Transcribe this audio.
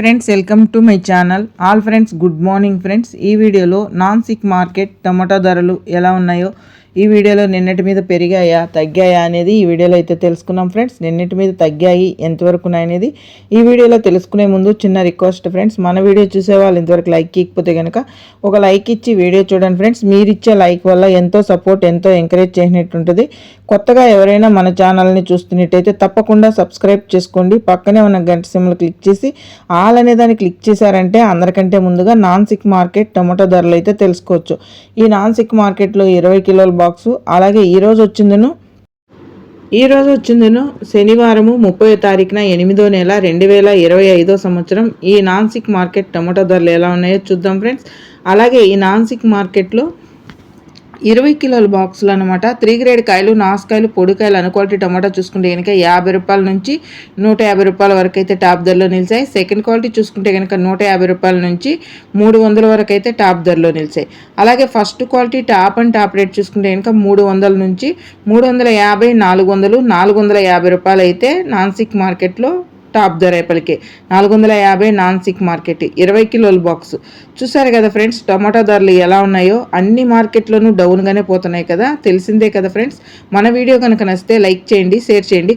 Friends welcome to my channel all friends good morning friends ఈ వీడియోలో non sick market టమాటా ధరలు ఎలా ఉన్నాయో ఈ వీడియోలో నిన్నటి మీద పెరిగాయా తగ్గాయా అనేది ఈ వీడియోలో అయితే తెలుసుకున్నాం ఫ్రెండ్స్. నిన్నటి మీద తగ్గాయి ఎంతవరకు ఉన్నాయనేది ఈ వీడియోలో తెలుసుకునే ముందు చిన్న రిక్వెస్ట్ ఫ్రెండ్స్. మన వీడియో చూసే వాళ్ళు ఇంతవరకు లైక్ ఇకపోతే కనుక ఒక లైక్ ఇచ్చి వీడియో చూడండి ఫ్రెండ్స్. మీరు ఇచ్చే లైక్ వల్ల ఎంతో సపోర్ట్ ఎంతో ఎంకరేజ్ చేసినట్టు ఉంటుంది కొత్తగా ఎవరైనా మన ఛానల్ని చూస్తున్నట్టయితే తప్పకుండా సబ్స్క్రైబ్ చేసుకోండి. పక్కనే ఉన్న గంట సిమ్లు క్లిక్ చేసి ఆల్ అనే దాన్ని క్లిక్ చేశారంటే అందరికంటే ముందుగా నాన్ సిక్ మార్కెట్ టమాటో ధరలు అయితే తెలుసుకోవచ్చు. ఈ నాన్ సిక్ మార్కెట్లో ఇరవై కిలోల బాక్సు. అలాగే ఈరోజు వచ్చిందను ఈ రోజు వచ్చిందను శనివారము ముప్పై తారీఖున ఎనిమిదో నెల రెండు వేల ఇరవై ఐదో సంవత్సరం. ఈ నాన్సిక్ మార్కెట్ టమాటో ధరలు ఎలా ఉన్నాయో చూద్దాం ఫ్రెండ్స్. అలాగే ఈ నాన్సిక్ మార్కెట్లో ఇరవై కిలోల బాక్సులు అనమాట త్రీ గ్రేడ్ కాయలు నాసుకాయలు పొడికాయలు అనుక్వాలిటీ టమాటా చూసుకుంటే కనుక యాభై రూపాయల నుంచి నూట యాభై రూపాయల వరకు అయితే టాప్ ధరలో నిలిచాయి. సెకండ్ క్వాలిటీ చూసుకుంటే కనుక నూట యాభై రూపాయల నుంచి మూడు వందల వరకు అయితే టాప్ ధరలో నిలిచాయి. అలాగే first quality top and top rate చూసుకుంటే కనుక మూడు వందల నుంచి మూడు వందల యాభై నాలుగు వందలు నాలుగు వందల యాభై రూపాయలు అయితే నాన్సిక్ మార్కెట్లో టాప్ ధర పలికే నాలుగు వందల యాభై నాన్ సిక్ మార్కెట్ ఇరవై కిలోల బాక్స్. చూసారు కదా ఫ్రెండ్స్ టమాటా ధరలు ఎలా ఉన్నాయో? అన్ని మార్కెట్లోనూ డౌన్గానే పోతున్నాయి కదా? తెలిసిందే కదా ఫ్రెండ్స్. మన వీడియో కనుక నచ్చితే లైక్ చేయండి షేర్ చేయండి